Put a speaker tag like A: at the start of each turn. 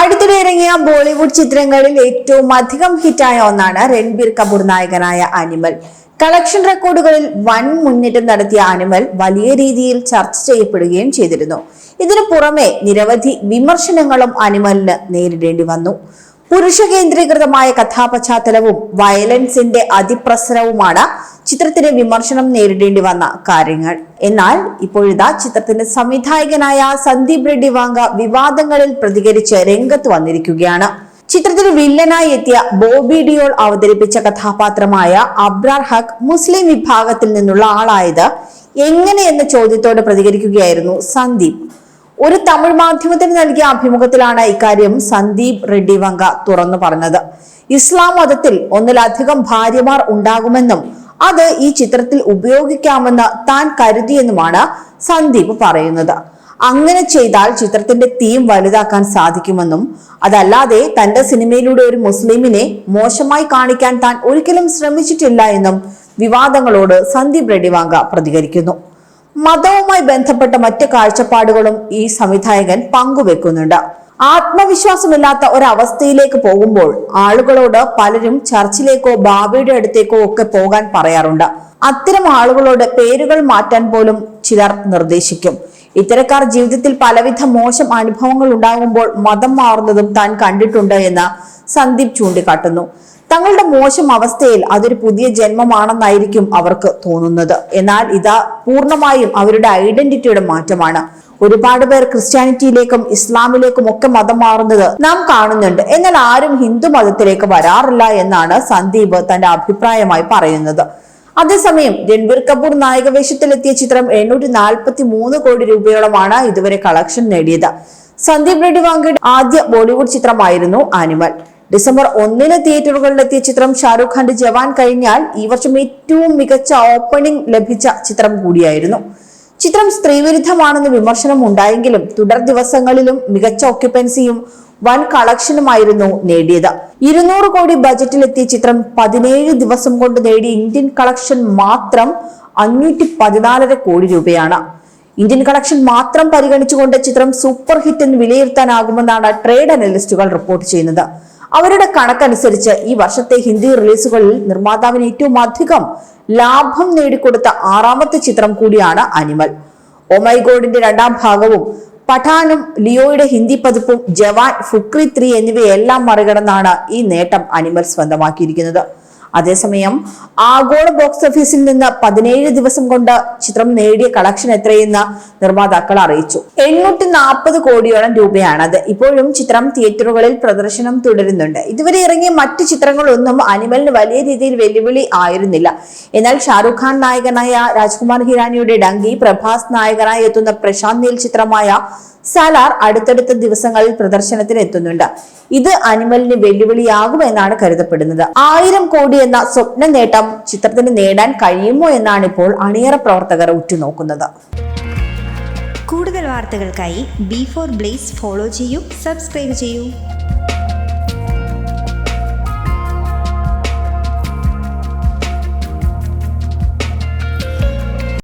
A: അടുത്തിടെ ഇറങ്ങിയ ബോളിവുഡ് ചിത്രങ്ങളിൽ ഏറ്റവും അധികം ഹിറ്റായ ഒന്നാണ് രൺബീർ കപൂർ നായകനായ അനിമൽ കളക്ഷൻ റെക്കോർഡുകളിൽ വൻ മുന്നേറ്റം നടത്തിയ അനിമൽ വലിയ രീതിയിൽ ചർച്ച ചെയ്യപ്പെടുകയും ചെയ്തിരുന്നു. ഇതിനു പുറമെ നിരവധി വിമർശനങ്ങളും അനിമലിന് നേരിടേണ്ടി വന്നു. പുരുഷ കേന്ദ്രീകൃതമായ കഥാപശ്ചാത്തലവും വയലൻസിന്റെ അതിപ്രസരവുമാണ് ചിത്രത്തിന് വിമർശനം നേരിടേണ്ടി വന്ന കാര്യങ്ങൾ. എന്നാൽ ഇപ്പോഴിതാ ചിത്രത്തിന്റെ സംവിധായകനായ സന്ദീപ് റെഡ്ഡി വാങ്ക വിവാദങ്ങളിൽ പ്രതികരിച്ച് രംഗത്ത് വന്നിരിക്കുകയാണ്. ചിത്രത്തിൽ വില്ലനായി എത്തിയ ബോബി ഡിയോൾ അവതരിപ്പിച്ച കഥാപാത്രമായ അബ്രാർ ഹക്ക് മുസ്ലിം വിഭാഗത്തിൽ നിന്നുള്ള ആളായത് എങ്ങനെ എന്ന ചോദ്യത്തോട് പ്രതികരിക്കുകയായിരുന്നു സന്ദീപ്. ഒരു തമിഴ് മാധ്യമത്തിന് നൽകിയ അഭിമുഖത്തിലാണ് ഇക്കാര്യം സന്ദീപ് റെഡ്ഡി വങ്ക തുറന്നു പറഞ്ഞത്. ഇസ്ലാം മതത്തിൽ ഒന്നിലധികം ഭാര്യമാർ ഉണ്ടാകുമെന്നും അത് ഈ ചിത്രത്തിൽ ഉപയോഗിക്കാമെന്ന് താൻ കരുതിയെന്നുമാണ് സന്ദീപ് പറയുന്നത്. അങ്ങനെ ചെയ്താൽ ചിത്രത്തിന്റെ തീം വലുതാക്കാൻ സാധിക്കുമെന്നും അതല്ലാതെ തന്റെ സിനിമയിലൂടെ ഒരു മുസ്ലിമിനെ മോശമായി കാണിക്കാൻ താൻ ഒരിക്കലും ശ്രമിച്ചിട്ടില്ല എന്നും വിവാദങ്ങളോട് സന്ദീപ് റെഡ്ഡി വാങ്ക പ്രതികരിക്കുന്നു. മതവുമായി ബന്ധപ്പെട്ട മറ്റ് കാഴ്ചപ്പാടുകളും ഈ സംവിധായകൻ പങ്കുവെക്കുന്നുണ്ട്. ആത്മവിശ്വാസമില്ലാത്ത ഒരവസ്ഥയിലേക്ക് പോകുമ്പോൾ ആളുകളോട് പലരും ചർച്ചിലേക്കോ ബാബയുടെ അടുത്തേക്കോ ഒക്കെ പോകാൻ പറയാറുണ്ട്. അത്തരം ആളുകളോട് പേരുകൾ മാറ്റാൻ പോലും ചിലർ നിർദ്ദേശിക്കും. ഇത്തരക്കാർ ജീവിതത്തിൽ പലവിധ മോശം അനുഭവങ്ങൾ ഉണ്ടാകുമ്പോൾ മതം മാറുന്നതും താൻ കണ്ടിട്ടുണ്ട് എന്ന് സന്ദീപ് ചൂണ്ടിക്കാട്ടുന്നു. തങ്ങളുടെ മോശം അവസ്ഥയിൽ അതൊരു പുതിയ ജന്മമാണെന്നായിരിക്കും അവർക്ക് തോന്നുന്നത്. എന്നാൽ ഇതാ പൂർണമായും അവരുടെ ഐഡന്റിറ്റിയുടെ മാറ്റമാണ്. ഒരുപാട് പേർ ക്രിസ്ത്യാനിറ്റിയിലേക്കും ഇസ്ലാമിലേക്കും ഒക്കെ മതം മാറുന്നത് നാം കാണുന്നുണ്ട്. എന്നാൽ ആരും ഹിന്ദു മതത്തിലേക്ക് വരാറില്ല എന്നാണ് സന്ദീപ് തന്റെ അഭിപ്രായമായി പറയുന്നത്. അതേസമയം രൺബീർ കപൂർ നായകവേഷത്തിലെത്തിയ ചിത്രം എണ്ണൂറ്റി നാൽപ്പത്തി മൂന്ന് കോടി രൂപയോളമാണ് ഇതുവരെ കളക്ഷൻ നേടിയത്. സന്ദീപ് റെഡ്ഡി വാങ്കയുടെ ആദ്യ ബോളിവുഡ് ചിത്രമായിരുന്നു ആനിമൽ. ഡിസംബർ ഒന്നിന് തിയേറ്ററുകളിലെത്തിയ ചിത്രം ഷാരൂഖ് ഖാന്റെ ജവാൻ കഴിഞ്ഞാൽ ഈ വർഷം ഏറ്റവും മികച്ച ഓപ്പണിംഗ് ലഭിച്ച ചിത്രം കൂടിയായിരുന്നു. ചിത്രം സ്ത്രീവിരുദ്ധമാണെന്ന് വിമർശനം ഉണ്ടായെങ്കിലും തുടർ ദിവസങ്ങളിലും മികച്ച ഓക്യുപ്പൻസിയും വൻ കളക്ഷനുമായിരുന്നു നേടിയത്. ഇരുന്നൂറ് കോടി ബജറ്റിലെത്തിയ ചിത്രം പതിനേഴ് ദിവസം കൊണ്ട് നേടിയ ഇന്ത്യൻ കളക്ഷൻ മാത്രം അഞ്ഞൂറ്റി പതിനാലര കോടി രൂപയാണ്. ഇന്ത്യൻ കളക്ഷൻ മാത്രം പരിഗണിച്ചുകൊണ്ട് ചിത്രം സൂപ്പർ ഹിറ്റ് എന്ന് വിലയിരുത്താനാകുമെന്നാണ് ട്രേഡ് അനലിസ്റ്റുകൾ റിപ്പോർട്ട് ചെയ്യുന്നത്. അവരുടെ കണക്കനുസരിച്ച് ഈ വർഷത്തെ ഹിന്ദി റിലീസുകളിൽ നിർമ്മാതാവിന് ഏറ്റവും അധികം ലാഭം നേടിക്കൊടുത്ത ആറാമത്തെ ചിത്രം കൂടിയാണ് അനിമൽ. ഒമൈ ഗോഡിന്റെ രണ്ടാം ഭാഗവും പഠാനും ലിയോയുടെ ഹിന്ദി പതിപ്പും ജവാൻ ഫുക്രി ത്രീ എന്നിവയെല്ലാം മറികടന്നാണ് ഈ നേട്ടം അനിമൽ സ്വന്തമാക്കിയിരിക്കുന്നത്. അതേസമയം ആഗോള ബോക്സ് ഓഫീസിൽ നിന്ന് പതിനേഴ് ദിവസം കൊണ്ട് ചിത്രം നേടിയ കളക്ഷൻ എത്രയെന്ന് നിർമ്മാതാക്കൾ അറിയിച്ചു. എണ്ണൂറ്റി നാൽപ്പത് കോടിയോളം രൂപയാണത്. ഇപ്പോഴും ചിത്രം തിയേറ്ററുകളിൽ പ്രദർശനം തുടരുന്നുണ്ട്. ഇതുവരെ ഇറങ്ങിയ മറ്റു ചിത്രങ്ങളൊന്നും അനിമലിന് വലിയ രീതിയിൽ വെല്ലുവിളി ആയിരുന്നില്ല. എന്നാൽ ഷാറുഖ് ഖാൻ നായകനായ രാജ്കുമാർ ഹിരാനിയുടെ ഡങ്കി പ്രഭാസ് നായകനായി എത്തുന്ന പ്രശാന്ത് നീൽ ചിത്രമായ സലാർ അടുത്തടുത്ത ദിവസങ്ങളിൽ പ്രദർശനത്തിന് എത്തുന്നുണ്ട് ഇത് അനിമലിന് വെല്ലുവിളിയാകുമെന്നാണ് കരുതപ്പെടുന്നത്. ആയിരം കോടി എന്ന സ്വപ്ന നേട്ടം ചിത്രത്തിന് നേടാൻ കഴിയുമോ എന്നാണ് ഇപ്പോൾ അണിയറ പ്രവർത്തകർ ഉറ്റുനോക്കുന്നത്.
B: കൂടുതൽ വാർത്തകൾക്കായി ബി ഫോർ ബ്ലേസ് ഫോളോ ചെയ്യൂ സബ്സ്ക്രൈബ് ചെയ്യൂ.